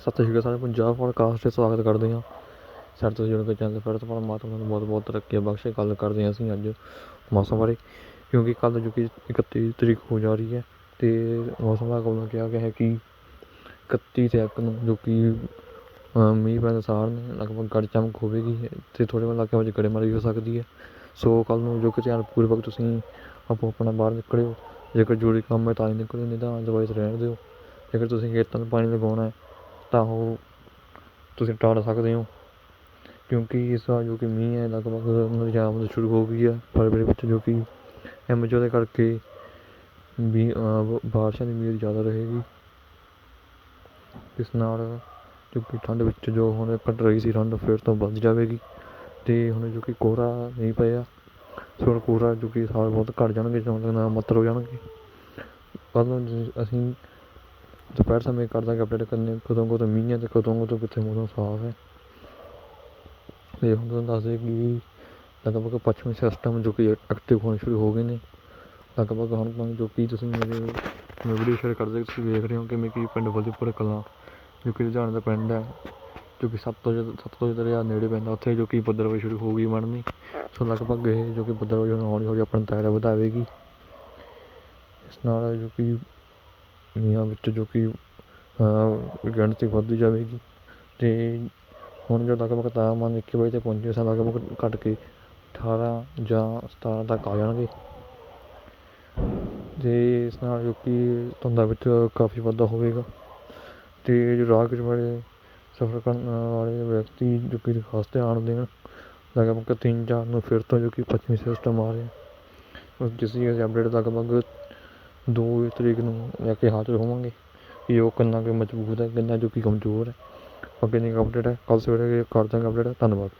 ਸਤਿ ਸ਼੍ਰੀ ਅਕਾਲ ਸਾਰੇ ਪੰਜਾਬ ਪੋਡਕਾਸਟ 'ਤੇ ਸਵਾਗਤ ਕਰਦੇ ਹਾਂ। ਸਾਡੇ ਤੋਂ ਜੁੜ ਕੇ ਚੈਨਲ ਫਿਰ ਤੋਂ ਪਰਮਾਤਮਾ ਨੂੰ ਬਹੁਤ ਬਹੁਤ ਤਰੱਕੀਆਂ ਬਖਸ਼ੇ ਗੱਲ ਕਰਦੇ ਹਾਂ ਅਸੀਂ ਅੱਜ ਮੌਸਮ ਬਾਰੇ, ਕਿਉਂਕਿ ਕੱਲ੍ਹ ਜੋ ਕਿ 31 ਤਰੀਕ ਹੋ ਜਾ ਰਹੀ ਹੈ ਅਤੇ ਮੌਸਮ ਵਿਭਾਗ ਵੱਲੋਂ ਕਿਹਾ ਗਿਆ ਹੈ ਕਿ 31 ਤਰੀਕ ਨੂੰ ਜੋ ਕਿ ਮੀਂਹ ਪੈਣ ਸਾਰ ਨੇ ਲਗਭਗ ਗੜ ਚਮਕ ਹੋਵੇਗੀ ਅਤੇ ਥੋੜ੍ਹੇ ਬਹੁਤ ਇਲਾਕਿਆਂ ਵਿੱਚ ਗੜੇਮਾਰੀ ਵੀ ਹੋ ਸਕਦੀ ਹੈ। ਸੋ ਕੱਲ੍ਹ ਨੂੰ ਜੋ ਕਿ ਧਿਆਨ ਪੂਰਵਕ ਤੁਸੀਂ ਆਪੋ ਆਪਣਾ ਬਾਹਰ ਨਿਕਲਿਓ, ਜੇਕਰ ਜ਼ਰੂਰੀ ਕੰਮ ਹੈ ਤਾਂ ਹੀ ਨਿਕਲਿਓ ਨਹੀਂ ਤਾਂ ਅਦਰਵਾਈਜ਼ ਰਹਿਣ ਦਿਓ। ਜੇਕਰ ਤੁਸੀਂ ਖੇਤਾਂ ਨੂੰ ਪਾਣੀ ਲਗਾਉਣਾ ਹੈ ਤਾਂ ਉਹ ਤੁਸੀਂ ਟਾਲ ਸਕਦੇ ਹੋ। ਕਿਉਂਕਿ ਇਸ ਵਾਰ ਜੋ ਕਿ ਮੀਂਹ ਹੈ, ਲਗਭਗ ਨਜਾਮ ਸ਼ੁਰੂ ਹੋ ਗਈ ਹੈ। ਫਰਵਰੀ ਵਿੱਚ ਜੋ ਕਿ ਐਮਜੋ ਦੇ ਕਰਕੇ ਵੀ ਬਾਰਿਸ਼ਾਂ ਦੀ ਉਮੀਦ ਜ਼ਿਆਦਾ ਰਹੇਗੀ। ਇਸ ਨਾਲ ਜੋ ਕਿ ਠੰਡ ਵਿੱਚ ਜੋ ਹੁਣ ਘਟ ਰਹੀ ਸੀ, ਠੰਡ ਫਿਰ ਤੋਂ ਵੱਧ ਜਾਵੇਗੀ। ਅਤੇ ਹੁਣ ਜੋ ਕਿ ਕੋਹਰਾ ਨਹੀਂ ਪਿਆ। ਸੋ ਹੁਣ ਕੋਹਰਾ ਜੋ ਕਿ ਸਾਲ ਬਹੁਤ ਘੱਟ ਜਾਣਗੇ, ਜਾਂ ਨਾ ਮੱਤਰ ਹੋ ਜਾਣਗੇ। ਕੱਲ੍ਹ ਅਸੀਂ ਦੁਪਹਿਰ ਸਮੇਂ ਕਰ ਦਾਂਗੇ ਅਪਡੇਟ ਕਰਨੇ, ਕਦੋਂ ਕਦੋਂ ਮੀਂਹ ਹੈ ਅਤੇ ਕਦੋਂ ਕਦੋਂ ਕਿੱਥੇ ਮੌਸਮ ਸਾਫ਼ ਹੈ। ਅਤੇ ਹੁਣ ਤੁਹਾਨੂੰ ਦੱਸ ਦਈਏ ਕਿ ਲਗਭਗ ਪੱਛਮੀ ਸਿਸਟਮ ਜੋ ਕਿ ਐਕਟਿਵ ਹੋਣੇ ਸ਼ੁਰੂ ਹੋ ਗਏ ਨੇ। ਲਗਭਗ ਹੁਣ ਤੱਕ ਜੋ ਕਿ ਤੁਸੀਂ ਮੇਰੇ ਮੈਂ ਵੀਡੀਓ ਸ਼ੇਅਰ ਕਰਦੇ ਤੁਸੀਂ ਵੇਖ ਰਹੇ ਹੋ ਕਿ ਮੈਂ ਕੀ ਪਿੰਡ ਵਲੀਪੁਰ ਕਲਾਂ ਜੋ ਕਿ ਲੁਧਿਆਣੇ ਦਾ ਪਿੰਡ ਹੈ, ਜੋ ਕਿ ਸਭ ਤੋਂ ਜਦ ਸੱਤ ਤੋਂ ਦਰਿਆ ਨੇੜੇ ਪੈਂਦਾ, ਉੱਥੇ ਜੋ ਕਿ ਬੱਦਲਵਾਈ ਸ਼ੁਰੂ ਹੋ ਗਈ ਬਣਨੀ। ਸੋ ਲਗਭਗ ਇਹ ਜੋ ਕਿ ਬੱਦਲਵਾਈ ਹੁਣ ਹੌਲੀ ਹੌਲੀ ਆਪਣਾ ਦਾਇਰਾ ਵਧਾਵੇਗੀ। ਇਸ ਨਾਲ ਜੋ ਕਿ ਮੀਂਹਾਂ ਵਿੱਚ ਜੋ ਕਿ ਗਿਣਤੀ ਵੱਧਦੀ ਜਾਵੇਗੀ। ਅਤੇ ਹੁਣ ਜੋ ਲਗਭਗ ਤਾਪਮਾਨ ਇੱਕੀ ਵਜੇ 'ਤੇ ਪਹੁੰਚੇ ਸਨ ਲਗਭਗ ਘੱਟ ਕੇ ਅਠਾਰਾਂ ਜਾਂ ਸਤਾਰਾਂ ਤੱਕ ਆ ਜਾਣਗੇ। ਅਤੇ ਇਸ ਨਾਲ ਜੋ ਕਿ ਧੁੰਦਾਂ ਵਿੱਚ ਕਾਫੀ ਵਾਧਾ ਹੋਵੇਗਾ। ਅਤੇ ਜੋ ਰਾਹ ਵਿੱਚ ਵਾਲੇ ਸਫ਼ਰ ਕਰਨ ਵਾਲੇ ਵਿਅਕਤੀ ਜੋ ਕਿ ਖਾਸ ਧਿਆਨ ਦੇਣ, ਲਗਭਗ ਤਿੰਨ ਚਾਰ ਨੂੰ ਫਿਰ ਤੋਂ ਜੋ ਕਿ ਪੱਛਮੀ ਸਿਸਟਮ ਆ ਰਿਹਾ ਜਿਸ ਦੀ ਅਸੀਂ ਅਪਡੇਟ ਲਗਭਗ ਦੋ ਤਰੀਕ ਨੂੰ ਲੈ ਕੇ ਹਾਜ਼ਰ ਹੋਵਾਂਗੇ ਕਿ ਉਹ ਕਿੰਨਾ ਕੁ ਮਜ਼ਬੂਤ ਹੈ, ਕਿੰਨਾ ਜੋ ਕਿ ਕਮਜ਼ੋਰ ਹੈ। ਅੱਗੇ ਦੀ ਅਪਡੇਟ ਹੈ, ਕੱਲ੍ਹ ਸਵੇਰੇ ਕਰ ਦਾਂਗੇ ਅਪਡੇਟ ਧੰਨਵਾਦ।